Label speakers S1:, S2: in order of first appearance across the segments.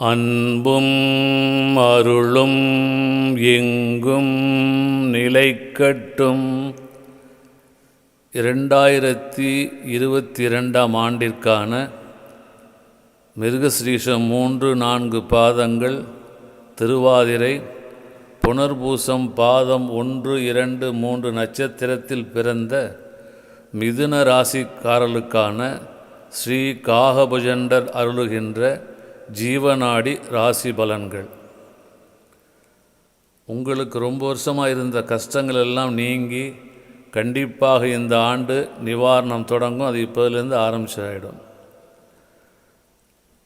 S1: அன்பும் அருளும் எங்கும் நிலைக்கட்டும். இரண்டாயிரத்தி இருபத்தி இரண்டாம் ஆண்டிற்கான மிருகஸ்ரீஷம் மூன்று நான்கு பாதங்கள் திருவாதிரை புனர்பூசம் பாதம் ஒன்று இரண்டு மூன்று நட்சத்திரத்தில் பிறந்த மிதுன ராசிக்காரர்களுக்கான ஸ்ரீ காகபுஜண்டர் அருளுகின்ற ஜீவநாடி ராசி பலன்கள். உங்களுக்கு ரொம்ப வருஷமாக இருந்த கஷ்டங்கள் எல்லாம் நீங்கி கண்டிப்பாக இந்த ஆண்டு நிவாரணம் தொடங்கும். அது இப்போதுலேருந்து ஆரம்பிச்சாயிடும்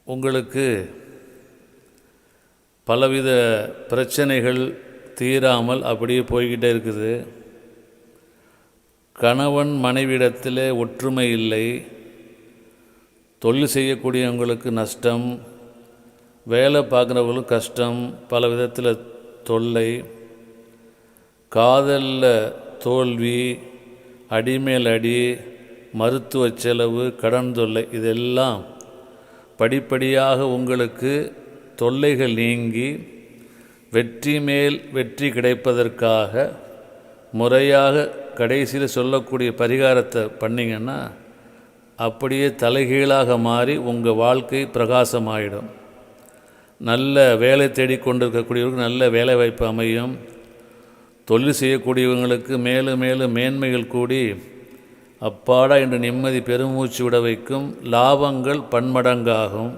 S1: உங்களுக்கு பலவித பிரச்சனைகள் தீராமல் அப்படியே போய்கிட்டே இருக்குது. கணவன் மனைவிடத்திலே ஒற்றுமை இல்லை. தொழில் செய்யக்கூடியவங்களுக்கு நஷ்டம் வேலை பார்க்குறவங்களுக்கு கஷ்டம் பல விதத்தில் தொல்லை காதலில் தோல்வி அடிமேல் அடி மருத்துவ செலவு கடன் தொல்லை இதெல்லாம் படிப்படியாக உங்களுக்கு தொல்லைகள் நீங்கி வெற்றி மேல் வெற்றி கிடைப்பதற்காக முறையாக கடைசியில் சொல்லக்கூடிய பரிகாரத்தை பண்ணிங்கன்னா அப்படியே தலைகீழாக மாறி உங்கள் வாழ்க்கை பிரகாசமாயிடும். நல்ல வேலை தேடிக்கொண்டிருக்கக்கூடியவர்களுக்கு நல்ல வேலை வாய்ப்பு அமையும். தொழில் செய்யக்கூடியவங்களுக்கு மேலும் மேலும் மேன்மைகள் கூடி அப்பாடா என்று நிம்மதி பெருமூச்சு விட வைக்கும் லாபங்கள் பன்மடங்காகும்.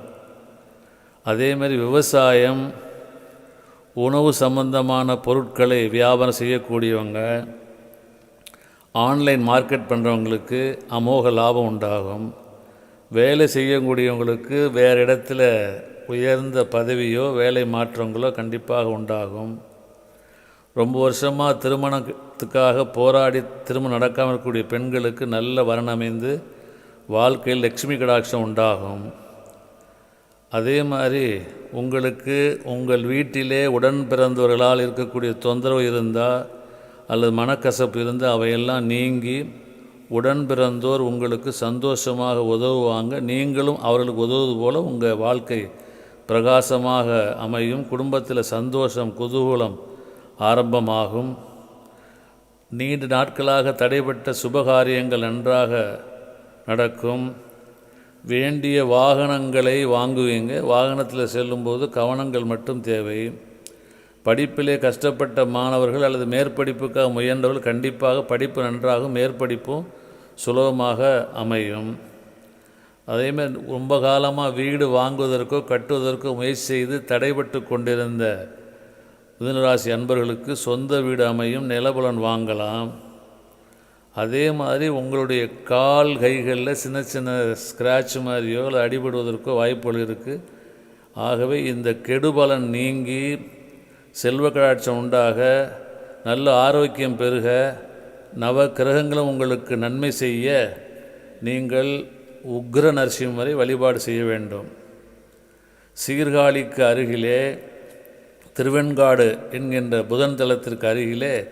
S1: அதேமாதிரி விவசாயம் உணவு சம்பந்தமான பொருட்களை வியாபாரம் செய்யக்கூடியவங்க ஆன்லைன் மார்க்கெட் பண்ணுறவங்களுக்கு அமோக லாபம் உண்டாகும். வேலை செய்யக்கூடியவங்களுக்கு வேறு இடத்துல உயர்ந்த பதவியோ வேலை மாற்றங்களோ கண்டிப்பாக உண்டாகும். ரொம்ப வருஷமாக திருமணத்துக்காக போராடி திருமணம் நடக்காமல் இருக்கக்கூடிய பெண்களுக்கு நல்ல வரன் அமைந்து வாழ்க்கையில் லக்ஷ்மி கடாட்சம் உண்டாகும். அதே மாதிரி உங்களுக்கு உங்கள் வீட்டிலே உடன் பிறந்தவர்களால் இருக்கக்கூடிய தொந்தரவு இருந்தால் அல்லது மனக்கசப்பு இருந்தால் அவையெல்லாம் நீங்கி உடன் பிறந்தோர் உங்களுக்கு சந்தோஷமாக உதவுவாங்க. நீங்களும் அவர்களுக்கு உதவுவது போல் உங்கள் வாழ்க்கை பிரகாசமாக அமையும் குடும்பத்தில் சந்தோஷம் குதூகூலம் ஆரம்பமாகும். நீண்ட நாட்களாக தடைப்பட்ட சுபகாரியங்கள் நன்றாக நடக்கும். வேண்டிய வாகனங்களை வாங்குவீங்க. வாகனத்தில் செல்லும்போது கவனங்கள் மட்டும் தேவை. படிப்பிலே கஷ்டப்பட்ட மாணவர்கள் அல்லது மேற்படிப்புக்காக முயன்றவர்கள் கண்டிப்பாக படிப்பு நன்றாகும் மேற்படிப்பும் சுலபமாக அமையும். அதேமாதிரி ரொம்ப காலமாக வீடு வாங்குவதற்கோ கட்டுவதற்கோ முயற்சி செய்து தடைபட்டு கொண்டிருந்த மிதுனராசி அன்பர்களுக்கு சொந்த வீடு அமையும் நிலபுலன் வாங்கலாம். அதே மாதிரி உங்களுடைய கால் கைகளில் சின்ன சின்ன ஸ்க்ராட்ச் மாதிரியோ இல்லை அடிபடுவதற்கோ வாய்ப்புகள் இருக்குது ஆகவே இந்த கெடுபலன் நீங்கி செல்வ கடாட்சம் உண்டாக நல்ல ஆரோக்கியம் பெருக நவ கிரகங்களும் உங்களுக்கு நன்மை செய்ய நீங்கள் உக்ர நரசிம்மரை வழிபாடு செய்ய வேண்டும். சீர்காழிக்கு அருகிலே திருவெண்காடு என்கின்ற புதன் தலத்திற்கு அருகிலே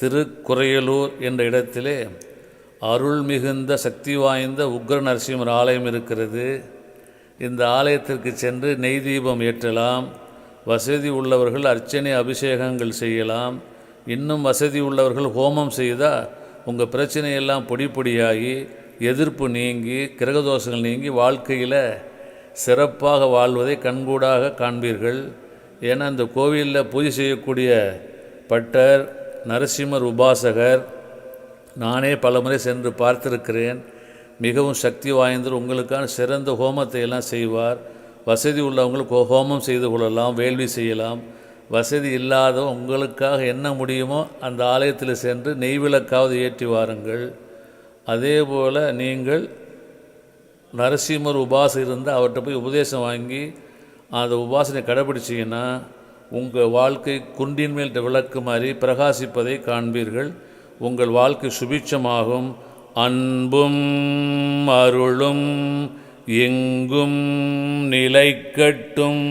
S1: திருக்குறையலூர் என்ற இடத்திலே அருள் மிகுந்த சக்தி வாய்ந்த உக்ர நரசிம்மர் ஆலயம் இருக்கிறது. இந்த ஆலயத்திற்கு சென்று நெய் தீபம் ஏற்றலாம். வசதி உள்ளவர்கள் அர்ச்சனை அபிஷேகங்கள் செய்யலாம். இன்னும் வசதி உள்ளவர்கள் ஹோமம் செய்தால் உங்கள் பிரச்சனையெல்லாம் பொடி பொடியாகி எதிர்ப்பு நீங்கி கிரகதோஷங்கள் நீங்கி வாழ்க்கையில் சிறப்பாக வாழ்வதை கண்கூடாக காண்பீர்கள். ஏன்னா இந்த கோவிலில் பூஜை செய்யக்கூடிய பட்டர் நரசிம்மர் உபாசகர் நானே பலமுறை சென்று பார்த்திருக்கிறேன். மிகவும் சக்தி வாய்ந்தர் உங்களுக்கான சிறந்த ஹோமத்தை எல்லாம் செய்வார். வசதி உள்ளவங்களுக்கு ஹோமம் செய்து கொள்ளலாம் வேள்வி செய்யலாம். வசதி இல்லாத உங்களுக்காக என்ன முடியுமோ அந்த ஆலயத்தில் சென்று நெய்விளக்காவது ஏற்றி வாருங்கள். அதே போல் நீங்கள் நரசிம்மர் உபாசம் இருந்தால் அவர்கிட்ட போய் உபதேசம் வாங்கி அந்த உபாசனை கடைபிடிச்சிங்கன்னா உங்கள் வாழ்க்கை குண்டின் மேல் விளக்கு மாதிரி பிரகாசிப்பதை காண்பீர்கள். உங்கள் வாழ்க்கை சுபிட்சமாகும். அன்பும் அருளும் எங்கும் நிலைக்கட்டும்.